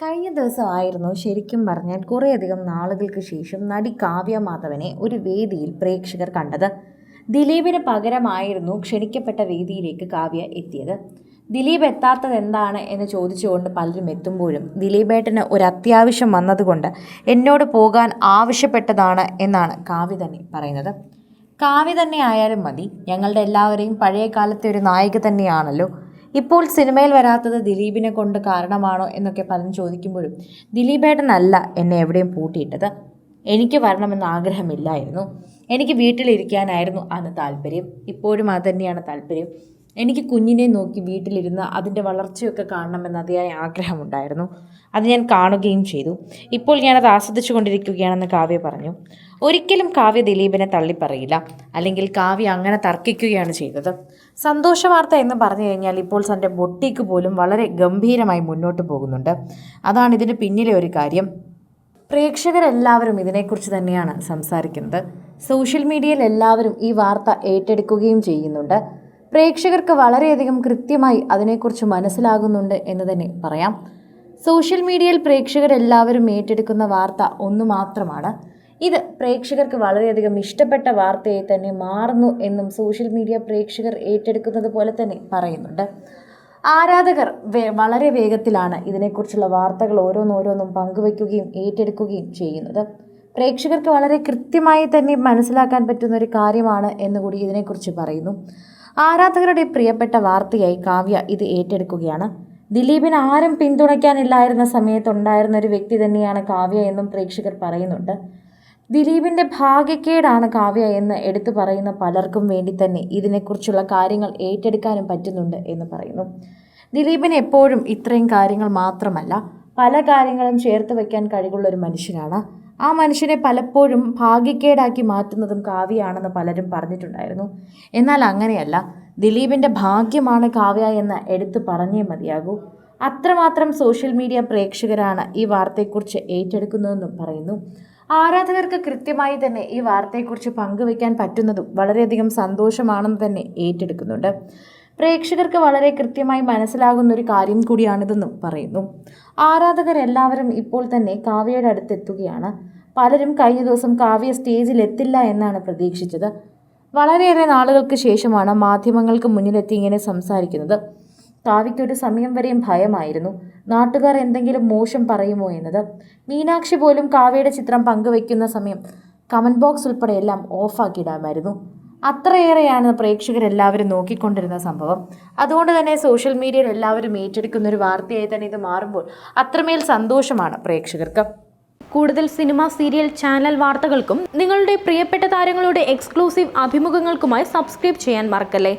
കഴിഞ്ഞ ദിവസമായിരുന്നു ശരിക്കും പറഞ്ഞാൽ കുറേയധികം നാളുകൾക്ക് ശേഷം നടി കാവ്യ മാധവനെ ഒരു വേദിയിൽ പ്രേക്ഷകർ കണ്ടത്. ദിലീപിന് പകരമായിരുന്നു ക്ഷണിക്കപ്പെട്ട വേദിയിലേക്ക് കാവ്യ എത്തിയത്. ദിലീപ് എത്താത്തത് എന്താണ് എന്ന് ചോദിച്ചുകൊണ്ട് പലരും എത്തുമ്പോഴും ദിലീപേട്ടന് ഒരു അത്യാവശ്യം വന്നതുകൊണ്ട് എന്നോട് പോകാൻ ആവശ്യപ്പെട്ടതാണ് എന്നാണ് കാവ്യ തന്നെ പറയുന്നത്. കാവ്യ തന്നെ ആയാലും മതി. ഞങ്ങളുടെ എല്ലാവരെയും പഴയ കാലത്തെ ഒരു നായിക തന്നെയാണല്ലോ. ഇപ്പോൾ സിനിമയിൽ വരാത്തത് ദിലീപിനെ കൊണ്ട് കാരണമാണോ എന്നൊക്കെ പലരും ചോദിക്കുമ്പോഴും ദിലീപേട്ടനല്ല എന്നെ എവിടെയും പൂട്ടിയിട്ടത്. എനിക്ക് വരണമെന്ന് ആഗ്രഹമില്ലായിരുന്നു. എനിക്ക് വീട്ടിലിരിക്കാനായിരുന്നു അന്ന് താല്പര്യം. ഇപ്പോഴും അത് തന്നെയാണ് താല്പര്യം. എനിക്ക് കുഞ്ഞിനെ നോക്കി വീട്ടിലിരുന്ന് അതിന്റെ വളർച്ചയൊക്കെ കാണണമെന്ന് അതിയായ ആഗ്രഹമുണ്ടായിരുന്നു. അത് ഞാൻ കാണുകയും ചെയ്തു. ഇപ്പോൾ ഞാനത് ആസ്വദിച്ചു കൊണ്ടിരിക്കുകയാണെന്ന് കാവ്യ പറഞ്ഞു. ഒരിക്കലും കാവ്യ ദിലീപിനെ തള്ളിപ്പറയില്ല. അല്ലെങ്കിൽ കാവ്യ അങ്ങനെ തർക്കിക്കുകയാണ് ചെയ്തത്. സന്തോഷ വാർത്ത എന്ന് പറഞ്ഞു കഴിഞ്ഞാൽ ഇപ്പോൾ തന്റെ ബൊട്ടിക്ക് പോലും വളരെ ഗംഭീരമായി മുന്നോട്ട് പോകുന്നുണ്ട്. അതാണ് ഇതിന് പിന്നിലെ ഒരു കാര്യം. പ്രേക്ഷകരെല്ലാവരും ഇതിനെക്കുറിച്ച് തന്നെയാണ് സംസാരിക്കുന്നത്. സോഷ്യൽ മീഡിയയിൽ എല്ലാവരും ഈ വാർത്ത ഏറ്റെടുക്കുകയും ചെയ്യുന്നുണ്ട്. പ്രേക്ഷകർക്ക് വളരെയധികം കൃത്യമായി അതിനെക്കുറിച്ച് മനസ്സിലാകുന്നുണ്ട് എന്ന് തന്നെ പറയാം. സോഷ്യൽ മീഡിയയിൽ പ്രേക്ഷകരെല്ലാവരും ഏറ്റെടുക്കുന്ന വാർത്ത ഒന്ന് മാത്രമാണ്. ഇത് പ്രേക്ഷകർക്ക് വളരെയധികം ഇഷ്ടപ്പെട്ട വാർത്തയെ തന്നെ മാറുന്നു എന്നും സോഷ്യൽ മീഡിയ പ്രേക്ഷകർ ഏറ്റെടുക്കുന്നത് പോലെ തന്നെ പറയുന്നുണ്ട്. ആരാധകർ വളരെ വേഗത്തിലാണ് ഇതിനെക്കുറിച്ചുള്ള വാർത്തകൾ ഓരോന്നോരോന്നും പങ്കുവയ്ക്കുകയും ഏറ്റെടുക്കുകയും ചെയ്യുന്നത്. പ്രേക്ഷകർക്ക് വളരെ കൃത്യമായി തന്നെ മനസ്സിലാക്കാൻ പറ്റുന്ന ഒരു കാര്യമാണ് എന്നുകൂടി ഇതിനെക്കുറിച്ച് പറയുന്നു. ആരാധകരുടെ പ്രിയപ്പെട്ട വാർത്തയായി കാവ്യ ഇത് ഏറ്റെടുക്കുകയാണ്. ദിലീപിന് ആരും പിന്തുണയ്ക്കാനില്ലായിരുന്ന സമയത്തുണ്ടായിരുന്ന ഒരു വ്യക്തി തന്നെയാണ് കാവ്യ എന്നും പ്രേക്ഷകർ പറയുന്നുണ്ട്. ദിലീപിന്റെ ഭാഗ്യക്കേടാണ് കാവ്യ എന്ന് എടുത്തു പറയുന്ന പലർക്കും വേണ്ടി തന്നെ ഇതിനെക്കുറിച്ചുള്ള കാര്യങ്ങൾ ഏറ്റെടുക്കാനും പറ്റുന്നുണ്ട് എന്ന് പറയുന്നു. ദിലീപിന് എപ്പോഴും ഇത്രയും കാര്യങ്ങൾ മാത്രമല്ല പല കാര്യങ്ങളും ചേർത്ത് വയ്ക്കാൻ കഴിവുള്ള ഒരു മനുഷ്യനാണ്. ആ മനുഷ്യനെ പലപ്പോഴും ഭാഗ്യക്കേടാക്കി മാറ്റുന്നതും കാവ്യയാണെന്ന് പലരും പറഞ്ഞിട്ടുണ്ടായിരുന്നു. എന്നാൽ അങ്ങനെയല്ല. ദിലീപിന്റെ ഭാഗ്യമാണ് കാവ്യ എന്ന് എടുത്തു പറഞ്ഞേ മതിയാകൂ. അത്രമാത്രം സോഷ്യൽ മീഡിയ പ്രേക്ഷകരാണ് ഈ വാർത്തയെക്കുറിച്ച് ഏറ്റെടുക്കുന്നതെന്നും പറയുന്നു. ആരാധകർക്ക് കൃത്യമായി തന്നെ ഈ വാർത്തയെക്കുറിച്ച് പങ്കുവയ്ക്കാൻ പറ്റുന്നതും വളരെയധികം സന്തോഷമാണെന്ന് തന്നെ ഏറ്റെടുക്കുന്നുണ്ട്. പ്രേക്ഷകർക്ക് വളരെ കൃത്യമായി മനസ്സിലാകുന്ന ഒരു കാര്യം കൂടിയാണിതെന്നും പറയുന്നു. ആരാധകരെല്ലാവരും ഇപ്പോൾ തന്നെ കാവ്യയുടെ അടുത്തെത്തുകയാണ്. പലരും കഴിഞ്ഞ ദിവസം കാവ്യ സ്റ്റേജിൽ എത്തില്ല എന്നാണ് പ്രതീക്ഷിച്ചത്. വളരെയേറെ നാളുകൾക്ക് ശേഷമാണ് മാധ്യമങ്ങൾക്ക് മുന്നിലെത്തി ഇങ്ങനെ സംസാരിക്കുന്നത്. കാവ്യയ്ക്കൊരു സമയം വരെയും ഭയമായിരുന്നു. നാട്ടുകാർ എന്തെങ്കിലും മോശം പറയുമോ എന്നത്. മീനാക്ഷി പോലും കാവ്യയുടെ ചിത്രം പങ്കുവയ്ക്കുന്ന സമയം കമന്റ് ബോക്സ് ഉൾപ്പെടെ എല്ലാം ഓഫാക്കിയിടാമായിരുന്നു അത്രയേറെയാണ് പ്രേക്ഷകരെല്ലാവരും നോക്കിക്കൊണ്ടിരുന്ന സംഭവം. അതുകൊണ്ട് തന്നെ സോഷ്യൽ മീഡിയയിൽ എല്ലാവരും ഏറ്റെടുക്കുന്ന ഒരു വാർത്തയായി തന്നെ ഇത് മാറുമ്പോൾ അത്രമേൽ സന്തോഷമാണ് പ്രേക്ഷകർക്ക്. കൂടുതൽ സിനിമ സീരിയൽ ചാനൽ വാർത്തകൾക്കും നിങ്ങളുടെ പ്രിയപ്പെട്ട താരങ്ങളുടെ എക്സ്ക്ലൂസീവ് അഭിമുഖങ്ങൾക്കുമായി സബ്സ്ക്രൈബ് ചെയ്യാൻ മറക്കല്ലേ?